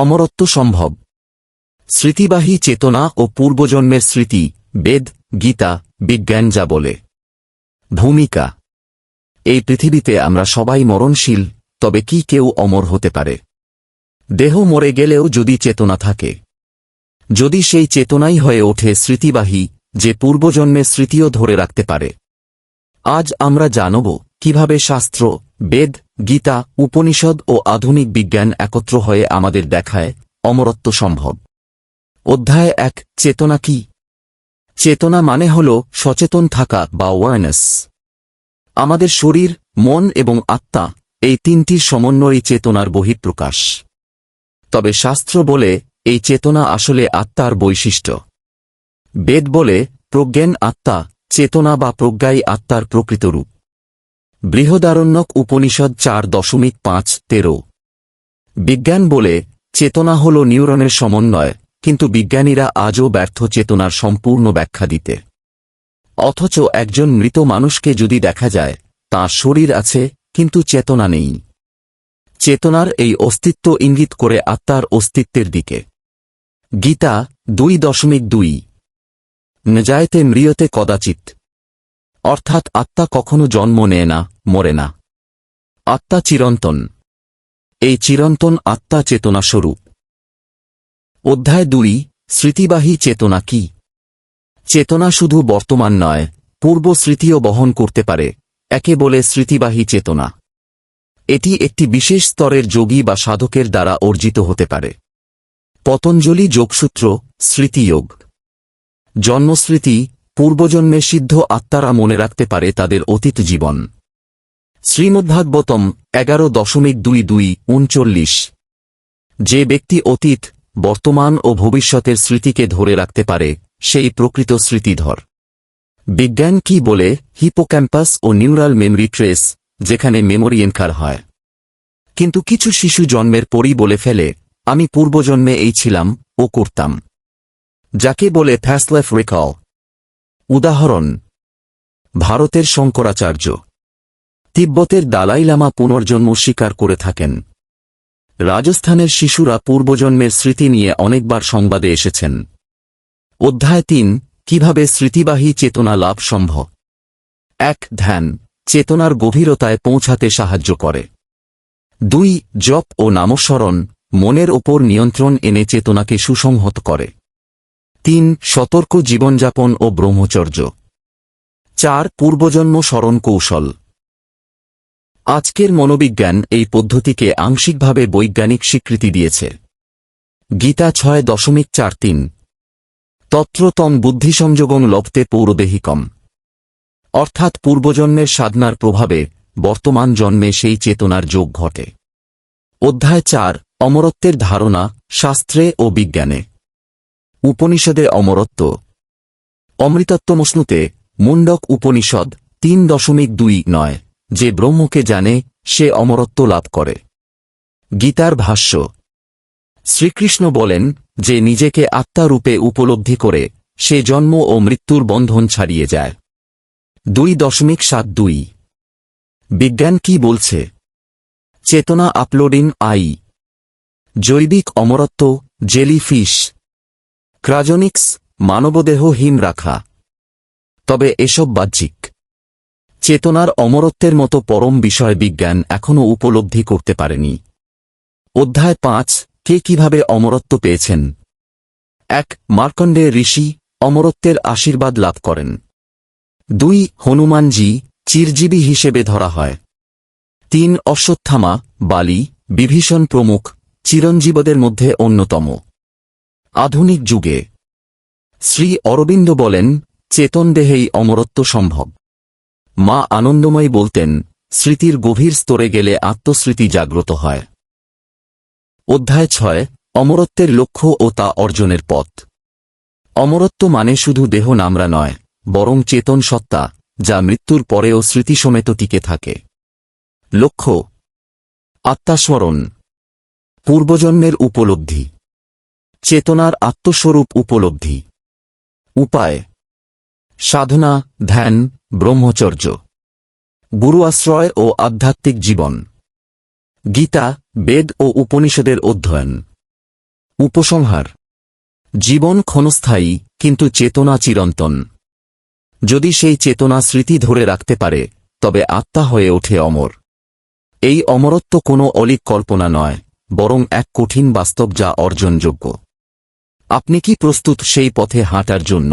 অমরত্ব সম্ভব। স্মৃতিবাহী চেতনা ও পূর্বজন্মের স্মৃতি, বেদ, গীতা, বিজ্ঞান যা বলে। ভূমিকা। এই পৃথিবীতে আমরা সবাই মরণশীল, তবে কি কেউ অমর হতে পারে? দেহ মরে গেলেও যদি চেতনা থাকে। যদি সেই চেতনাই হয়ে ওঠে স্মৃতিবাহী, যে পূর্বজন্মের স্মৃতিও ধরে রাখতে পারে। আজ আমরা জানব কীভাবে শাস্ত্র, বেদ গীতা, উপনিষদ ও আধুনিক বিজ্ঞান একত্র হয়ে আমাদের দেখায় অমরত্ব সম্ভব। অধ্যায় এক, চেতনা কি? চেতনা মানে হল সচেতন থাকা বা অ্যাওয়ারনেস আমাদের শরীর, মন এবং আত্মা এই তিনটির সমন্বয়ই চেতনার বহিঃপ্রকাশ। তবে শাস্ত্র বলে এই চেতনা আসলে আত্মার বৈশিষ্ট্য। বেদ বলে প্রজ্ঞান আত্মা, চেতনা বা প্রজ্ঞাই আত্মার প্রকৃত রূপ। বৃহদারণ্যক উপনিষদ চার দশমিক পাঁচ তেরো। বিজ্ঞান বলে, চেতনা হল নিউরনের সমন্বয়, কিন্তু বিজ্ঞানীরা আজও ব্যর্থ চেতনার সম্পূর্ণ ব্যাখ্যা দিতে। অথচ একজন মৃত মানুষকে যদি দেখা যায়, তাঁর শরীর আছে, কিন্তু চেতনা নেই। চেতনার এই অস্তিত্ব ইঙ্গিত করে আত্মার অস্তিত্বের দিকে। গীতা দুই দশমিক দুই। নজায়তে মৃয়তে কদাচিৎ। অর্থাৎ আত্মা কখনো জন্ম নেয় না, মরে না। আত্মা চিরন্তন। এই চিরন্তন আত্মা চেতনা স্বরূপ। অধ্যায় দুই, স্মৃতিবাহী চেতনা কি? চেতনা শুধু বর্তমান নয়, পূর্ব স্মৃতিও বহন করতে পারে, একে বলে স্মৃতিবাহী চেতনা। এটি একটি বিশেষ স্তরের যোগী বা সাধকের দ্বারা অর্জিত হতে পারে। পতঞ্জলি যোগসূত্র, স্মৃতিযোগ। জন্মস্মৃতি পূর্বজন্মে সিদ্ধ আত্মারা মনে রাখতে পারে তাদের অতীত জীবন। শ্রীমদ্ভাগবতম, এগারো দশমিক দুই দুই, উনচল্লিশ। যে ব্যক্তি অতীত, বর্তমান ও ভবিষ্যতের স্মৃতিকে ধরে রাখতে পারে, সেই প্রকৃত স্মৃতিধর। বিজ্ঞান কি বলে? হিপোক্যাম্পাস ও নিউরাল মেমরি ট্রেস, যেখানে মেমোরি এনকার হয়। কিন্তু কিছু শিশু জন্মের পরই বলে ফেলে, আমি পূর্বজন্মে এই ছিলাম, ও করতাম। যাকে বলে ফ্যাসলেফ রিকল উদাহরণ, ভারতের শঙ্করাচার্য। তিব্বতের দালাই লামা পুনর্জন্ম স্বীকার করে থাকেন। রাজস্থানের শিশুরা পূর্বজন্মের স্মৃতি নিয়ে অনেকবার সংবাদে এসেছেন। অধ্যায় তিন, কীভাবে স্মৃতিবাহী চেতনা লাভ সম্ভব? এক, ধ্যান, চেতনার গভীরতায় পৌঁছাতে সাহায্য করে। দুই, জপ ও নামস্মরণ, মনের ওপর নিয়ন্ত্রণ এনে চেতনাকে সুসংহত করে। তিন, সতর্ক জীবনযাপন ও ব্রহ্মচর্য। চার, পূর্বজন্ম স্মরণ কৌশল। আজকের মনোবিজ্ঞান এই পদ্ধতিকে আংশিকভাবে বৈজ্ঞানিক স্বীকৃতি দিয়েছে। গীতা ছয় দশমিক চার তিন। তত্রতম বুদ্ধিসংযোগং লপ্তে পৌরদেহিকম। অর্থাৎ পূর্বজন্মের সাধনার প্রভাবে বর্তমান জন্মে সেই চেতনার যোগ ঘটে। অধ্যায় চার, অমরত্বের ধারণা, শাস্ত্রে ও বিজ্ঞানে। উপনিষদে অমরত্ব। অমৃতত্বমশ্নুতে মুন্ডক উপনিষদ তিন দশমিক দুই নয়, যে ব্রহ্মকে জানে, সে অমরত্ব লাভ করে। গীতার ভাষ্য। শ্রীকৃষ্ণ বলেন যে নিজেকে আত্মারূপে উপলব্ধি করে সে জন্ম ও মৃত্যুর বন্ধন ছাড়িয়ে যায়। দুই দশমিক সাত দুই। বিজ্ঞান কি বলছে? চেতনা আপলোডিং আই। জৈবিক অমরত্ব, জেলিফিশ। ক্রাজনিক্স মানবদেহ হিম রাখা। তবে এসব বাহ্যিক। চেতনার অমরত্বের মতো পরম বিষয় বিজ্ঞান এখনও উপলব্ধি করতে পারেনি। অধ্যায় পাঁচ, কে কীভাবে অমরত্ব পেয়েছেন? এক, মার্কণ্ডে ঋষি অমরত্বের আশীর্বাদ লাভ করেন। দুই, হনুমানজি চিরজীবী হিসেবে ধরা হয়। তিন, অশ্বত্থামা, বালি, বিভীষণ প্রমুখ, চিরঞ্জীবদের মধ্যে অন্যতম। আধুনিক যুগে। শ্রী অরবিন্দ বলেন, চেতন দেহেই অমরত্ব সম্ভব। মা আনন্দময়ী বলতেন, স্মৃতির গভীর স্তরে গেলে আত্মস্মৃতি জাগ্রত হয়। অধ্যায় ছয়, অমরত্বের লক্ষ্য ও তা অর্জনের পথ। অমরত্ব মানে শুধু দেহ নামরা নয়, বরং চেতন সত্তা, যা মৃত্যুর পরেও স্মৃতিসমেত টিকে থাকে। লক্ষ্য, আত্মাস্মরণ। পূর্বজন্মের উপলব্ধি। চেতনার আত্মস্বরূপ উপলব্ধি। উপায়। সাধনা, ধ্যান, ব্রহ্মচর্য। গুরু আশ্রয় ও আধ্যাত্মিক জীবন। গীতা, বেদ ও উপনিষদের অধ্যয়ন। উপসংহার। জীবন ক্ষণস্থায়ী, কিন্তু চেতনা চিরন্তন। যদি সেই চেতনা স্মৃতি ধরে রাখতে পারে, তবে আত্মা হয়ে ওঠে অমর। এই অমরত্ব কোনো অলিক কল্পনা নয়, বরং এক কঠিন বাস্তব যা অর্জনযোগ্য। আপনি কি প্রস্তুত সেই পথে হাঁটার জন্য?